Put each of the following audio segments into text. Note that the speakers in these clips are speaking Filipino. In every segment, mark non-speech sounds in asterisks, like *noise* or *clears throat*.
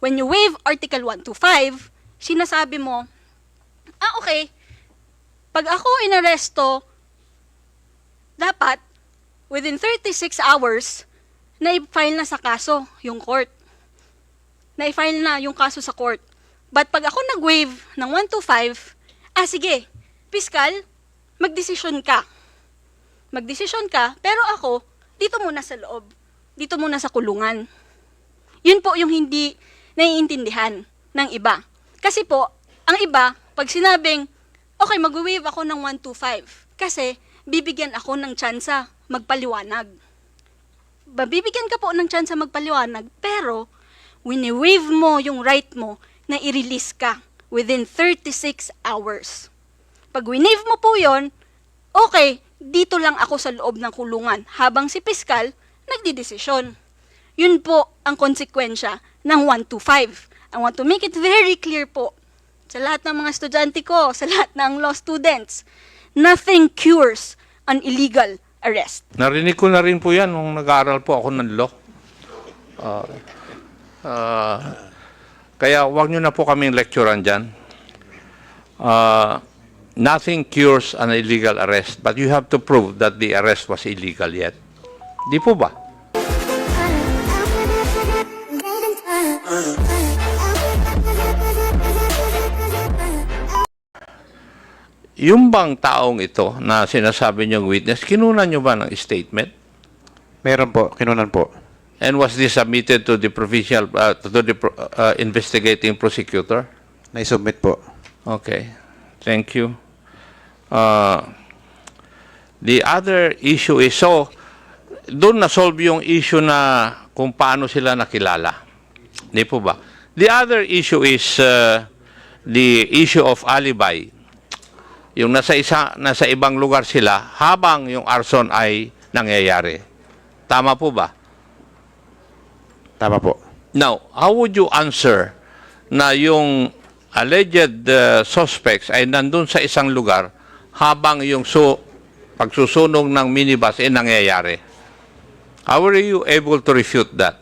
When you waive Article 125, sinasabi mo, ah okay, pag ako inaresto, dapat within 36 hours, na-file na sa kaso yung court. Na-file na yung kaso sa court. But pag ako nag-waive ng 125, ah sige, piskal, magdesisyon ka. Magdesisyon ka, pero ako, dito muna sa loob. Dito muna sa kulungan. Yun po yung hindi naiintindihan ng iba. Kasi po, ang iba, pag sinabing, okay, mag-waive ako ng 125, kasi bibigyan ako ng tsansa magpaliwanag. Babibigyan ka po ng tsansa magpaliwanag, pero wini-waive mo yung right mo na i-release ka within 36 hours. Pag winive mo po yon, okay, dito lang ako sa loob ng kulungan habang si Piskal nagdidesisyon. Yun po ang konsekwensya ng 125. I want to make it very clear po sa lahat ng mga estudyante ko, sa lahat ng law students, nothing cures an illegal arrest. Narinig ko na rin po yan nung nag-aaral po ako ng law. Ah, ah, kaya wag nyo na po kaming lecturean dyan. Ah, nothing cures an illegal arrest, but you have to prove that the arrest was illegal yet. Di po ba? Yung bang taong ito na sinasabi niyong witness, kinunan niyo ba ng statement? Meron po, kinunan po. And was this submitted to the provincial, uh, to the uh, investigating prosecutor? Naisubmit po. Okay, thank you. Uh, the other issue is, so, doon na-solve yung issue na kung paano sila nakilala. Di po ba? The other issue is uh, the issue of alibi. Yung nasa, isa, nasa ibang lugar sila habang yung arson ay nangyayari. Tama po ba? Tama po. Now, how would you answer na yung alleged uh, suspects ay nandun sa isang lugar habang yung so, pagsusunog ng minibus ay nangyayari? How were you able to refute that?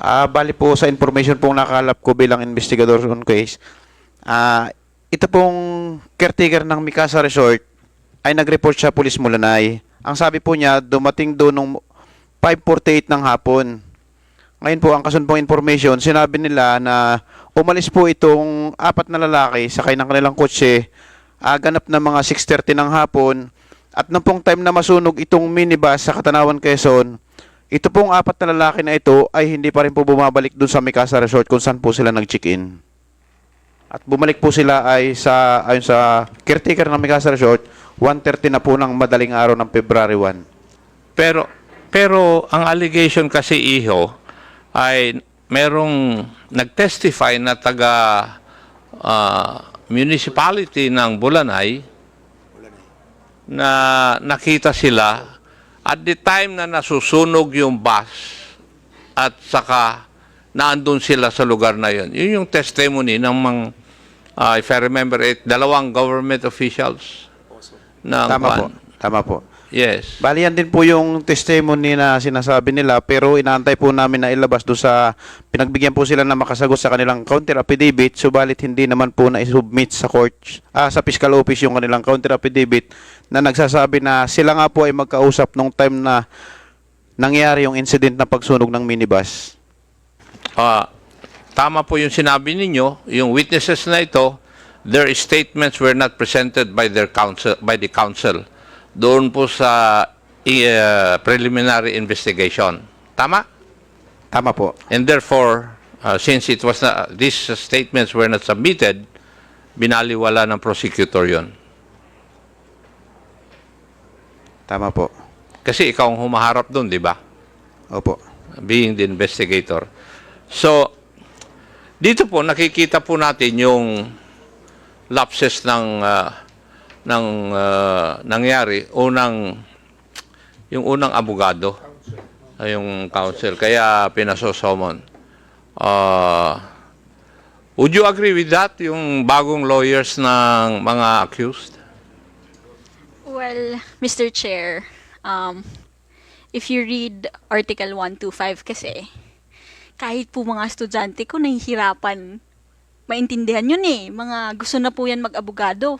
Ah, bali po sa information pong nakalap ko bilang investigador on case, ah, ito pong caretaker ng Mikasa Resort ay nag-report sa Police Mulanay. Ang sabi po niya, dumating doon nung 5.48 ng hapon. Ngayon po, ang kasumpong information, sinabi nila na umalis po itong apat na lalaki sakay ng kanilang kotse, ah, ganap na mga 6.30 ng hapon, at nung pong time na masunog itong minibus sa Katanawan, Quezon, ito pong apat na lalaki na ito ay hindi pa rin po bumabalik doon sa Mikasa Resort kung saan po sila nag-check-in. At bumalik po sila ay sa ayon sa caretaker ng Mikasa Resort 1:30 na po ng madaling araw ng February 1. Pero, pero ang allegation kasi, Iho, ay merong nag-testify na taga ah, municipality ng Bulanay na nakita sila at the time na nasusunog yung bus at saka naandun sila sa lugar na yon. Yun yung testimony ng mga, ah, if I remember it, dalawang government officials. Ng Tama po. Tama po. Yes. Bali yan din po yung testimony na sinasabi nila pero inaantay po namin na ilabas do sa pinagbigyan po sila na makasagot sa kanilang counter affidavit subalit hindi naman po na isubmit sa court ah, sa fiscal office yung kanilang counter affidavit na nagsasabi na sila nga po ay magkausap nung time na nangyari yung incident na pagsunog ng minibus. Ah, tama po yung sinabi ninyo, yung witnesses na ito, their statements were not presented by their counsel by the council doon po sa uh, preliminary investigation. Tama? Tama po. And therefore, uh, since it was not, these statements were not submitted, binaliwala ng prosecutor yon. Tama po. Kasi ikaw ang humaharap doon, di ba? Opo. being the investigator. So, dito po nakikita po natin yung lapses ng ah, ng ah, nangyari unang yung unang abogado ay yung counsel kaya pinasosomon. Ah, would you agree with that yung bagong lawyers ng mga accused? Well, Mr. Chair, um, if you read Article 125 kasi, kahit po mga estudyante ko nahihirapan maintindihan yun eh. Mga gusto na po yan mag-abogado.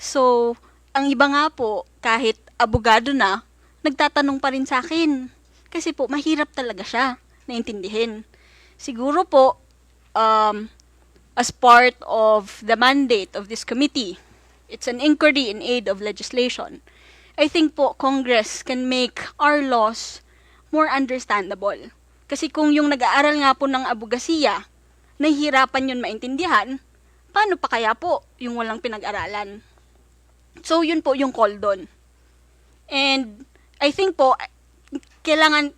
So, ang iba nga po, kahit abogado na, nagtatanong pa rin sa akin. Kasi po, mahirap talaga siya naintindihin. Siguro po, um, as part of the mandate of this committee, it's an inquiry in aid of legislation. I think po, Congress can make our laws more understandable. Kasi kung yung nag-aaral nga po ng abogasiya, nahihirapan yun maintindihan, paano pa kaya po yung walang pinag-aralan? So, yun po yung call doon. And, I think po, kailangan,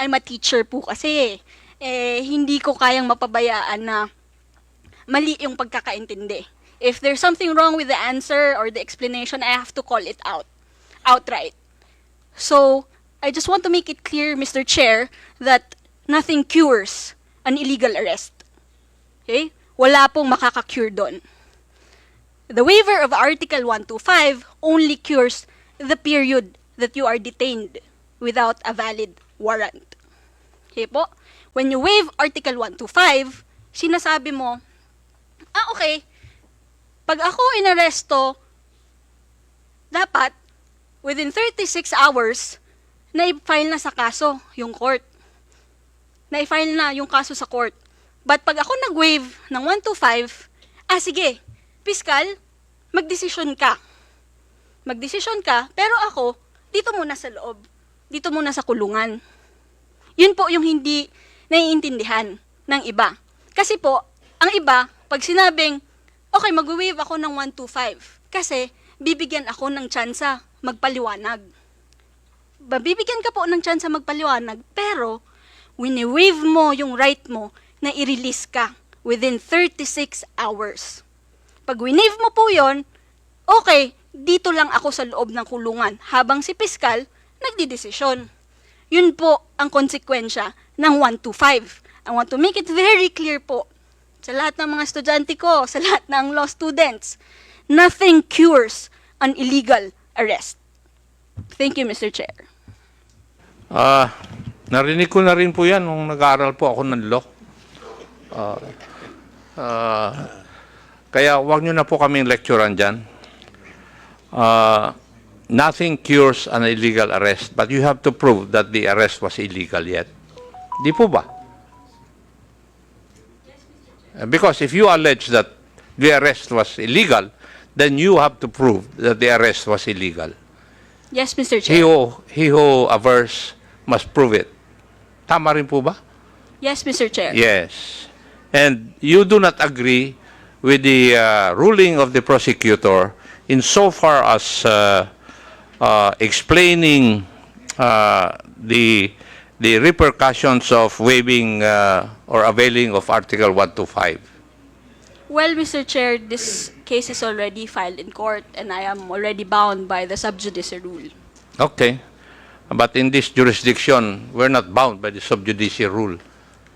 I'm a teacher po kasi, eh, hindi ko kayang mapabayaan na mali yung pagkakaintindi. If there's something wrong with the answer or the explanation, I have to call it out, outright. So, I just want to make it clear, Mr. Chair, that nothing cures an illegal arrest. Okay? Wala pong makaka-cure doon. The waiver of Article 125 only cures the period that you are detained without a valid warrant. Okay po? When you waive Article 125, sinasabi mo, ah okay, pag ako inaresto, dapat within 36 hours, na-file na sa kaso yung court. Na-file na yung kaso sa court. But pag ako nag-waive ng 125, ah sige, piskal, magdesisyon ka. Magdesisyon ka, pero ako, dito muna sa loob. Dito muna sa kulungan. Yun po yung hindi naiintindihan ng iba. Kasi po, ang iba, pag sinabing, okay, mag-waive ako ng 125, kasi bibigyan ako ng tsansa magpaliwanag. Babibigyan ka po ng tsansa magpaliwanag, pero wini-waive mo yung right mo na i-release ka within 36 hours. Pag winave mo po yon, okay, dito lang ako sa loob ng kulungan habang si Piskal nagdidesisyon. Yun po ang konsekwensya ng 125. I want to make it very clear po sa lahat ng mga estudyante ko, sa lahat ng law students, nothing cures an illegal arrest. Thank you, Mr. Chair. Ah, narinig ko na rin po yan nung nag-aaral po ako ng law. Ah, ah, kaya wag nyo na po kaming lecturean dyan. Ah, nothing cures an illegal arrest, but you have to prove that the arrest was illegal yet. Di po ba? Uh, Because if you allege that the arrest was illegal, then you have to prove that the arrest was illegal. Yes, Mr. He Chair. who, he who averse must prove it. Tama rin po ba? Yes, Mr. Chair. Yes. And you do not agree with the uh, ruling of the prosecutor insofar as uh, uh, explaining uh, the the repercussions of waiving uh, or availing of Article 125. Well, Mr. Chair, this case is already filed in court and I am already bound by the sub judice rule. Okay. But in this jurisdiction, we're not bound by the sub judice rule.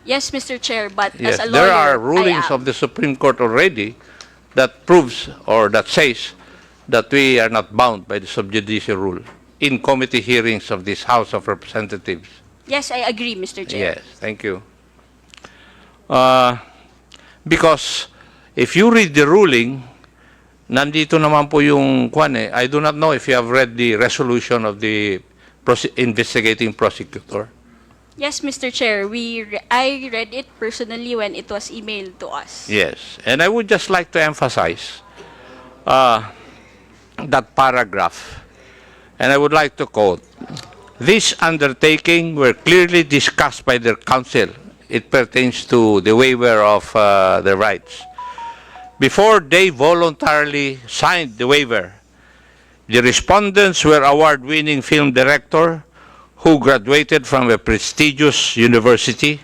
Yes, Mr. Chair, but Yes, as a lawyer, there are I rulings am. of the Supreme Court already that proves or that says that we are not bound by the sub judice rule in committee hearings of this House of Representatives. Yes, I agree, Mr. Chair. Yes, thank you. Uh, because if you read the ruling, nandito naman po yung kwan eh. I do not know if you have read the resolution of the prose- investigating prosecutor. Yes, Mr. Chair, we re- I read it personally when it was emailed to us. Yes, and I would just like to emphasize uh, that paragraph, and I would like to quote, "This undertaking were clearly discussed by their counsel. It pertains to the waiver of uh, the rights. Before they voluntarily signed the waiver, the respondents were award-winning film director who graduated from a prestigious university,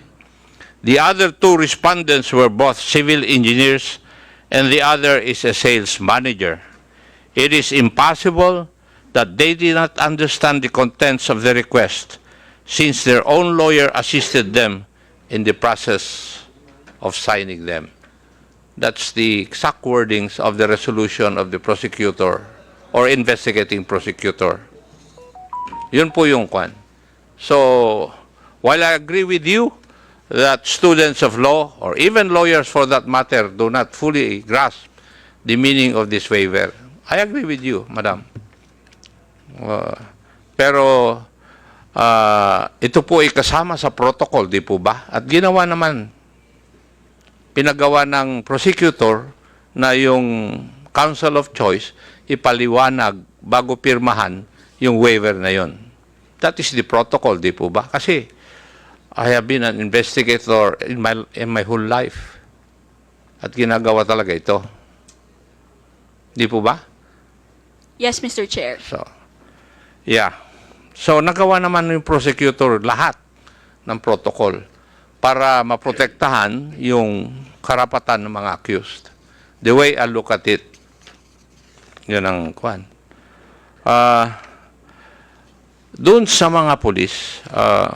the other two respondents were both civil engineers, and the other is a sales manager. It is impossible that they did not understand the contents of the request, since their own lawyer assisted them in the process of signing them. That's the exact wordings of the resolution of the prosecutor or investigating prosecutor. Yun po yung kwan. So, while I agree with you that students of law, or even lawyers for that matter, do not fully grasp the meaning of this waiver. I agree with you, Madam. Uh, pero ah, ito po ay kasama sa protocol, di po ba? At ginawa naman, pinagawa ng prosecutor na yung counsel of choice ipaliwanag bago pirmahan yung waiver na yon. That is the protocol, di po ba? Kasi I have been an investigator in my in my whole life. At ginagawa talaga ito. Di po ba? Yes, Mr. Chair. So, yeah. So, nagawa naman yung prosecutor lahat ng protocol para maprotektahan yung karapatan ng mga accused. The way I look at it, yun ang kwan. Ah, doon sa mga pulis, ah,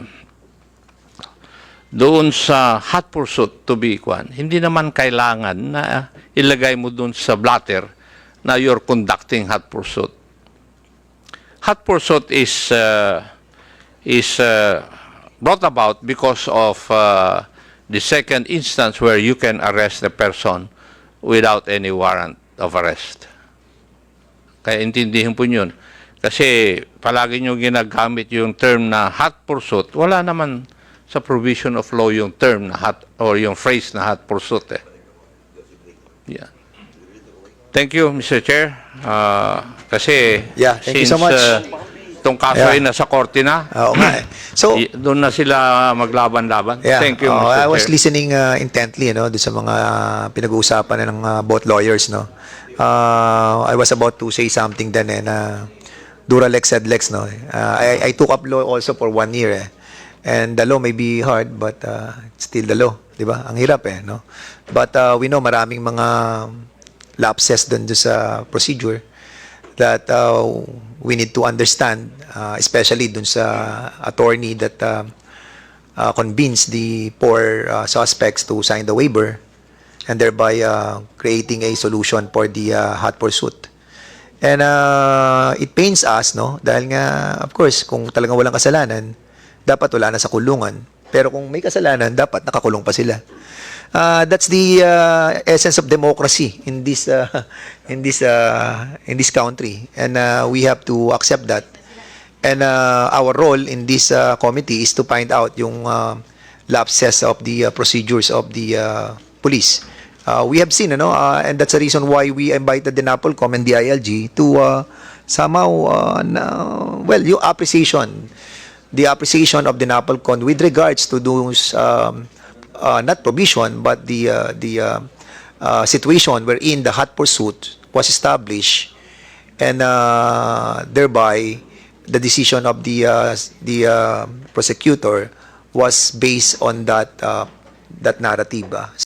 doon sa hot pursuit to be kwan, hindi naman kailangan na ilagay mo doon sa blatter na you're conducting hot pursuit hot pursuit is uh, is uh, brought about because of uh, the second instance where you can arrest a person without any warrant of arrest. Kaya intindihin po yun. Kasi palagi nyo ginagamit yung term na hot pursuit, wala naman sa provision of law yung term na hot or yung phrase na hot pursuit eh. Yeah. Thank you, Mr. Chair. Uh, kasi Yeah, thank you so since, much. uh, itong kaso Yeah. ay nasa korte na, Oo nga eh. So, *clears throat* doon na sila maglaban-laban. yeah, Thank you, oo, Mr. I was Chair. listening uh, intently, no, doon sa mga pinag-uusapan na ng uh, both lawyers, no. Uh, I was about to say something then eh, na Duralex said Lex, no. Uh, I, I took up law also for one year, eh. And the law may be hard, but uh, it's still the law, di ba? Ang hirap eh, no. But uh, we know maraming mga lapses doon doon sa procedure that uh, we need to understand, uh, especially dun sa attorney that uh, uh, convinced the poor uh, suspects to sign the waiver and thereby uh, creating a solution for the uh, hot pursuit. And uh, it pains us, no? Dahil nga, of course, kung talagang walang kasalanan, dapat wala na sa kulungan. Pero kung may kasalanan, dapat nakakulong pa sila. Uh, that's the uh, essence of democracy in this uh, *laughs* in this uh, in this country, and uh, we have to accept that. And uh, our role in this uh, committee is to find out yung uh, lapses of the uh, procedures of the uh, police. Uh, we have seen, ano, uh, and that's the reason why we invited the NAPOLCOM and the ILG to uh, somehow, uh, na, well, yung appreciation, the appreciation of the NAPOLCOM with regards to those, um, uh, not provision, but the, uh, the uh, uh, situation wherein the hot pursuit was established and uh, thereby the decision of the uh, the uh, prosecutor was based on that uh, that narrative. ah.